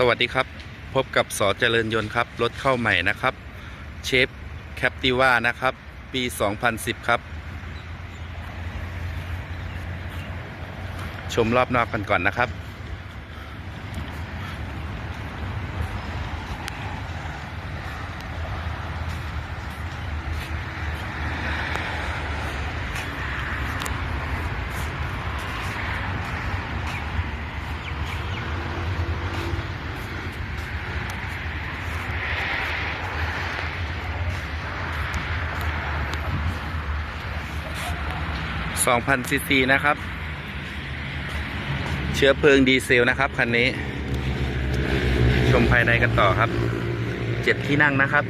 สวัสดีครับ พบกับสอเจริญยนต์ครับ รถเข้าใหม่นะครับ เชฟแคปติว่านะครับ ปี 2010 ครับ ชมรอบนอกกันก่อนนะครับ 2,000ซีซีนะครับ เชื้อเพลิงดีเซลนะครับคันนี้ ชมภายในกันต่อครับ เจ็ดที่นั่งนะครับ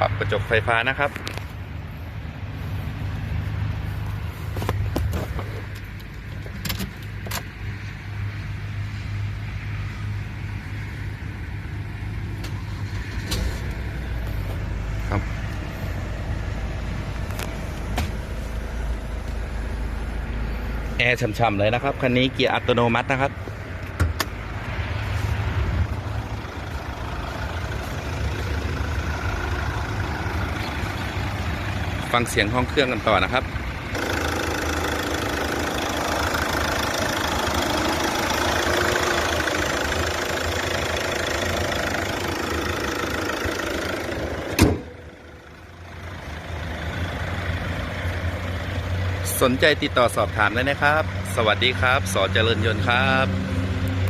ปรับกระจกไฟฟ้านะครับ ครับแอร์ช่ำๆเลยนะครับ คันนี้เกียร์อัตโนมัตินะครับ ฟังเสียงห้องเครื่องกันต่อนะครับสนใจติดต่อสอบถามได้นะครับ สวัสดีครับ สอเจริญยนต์ครับ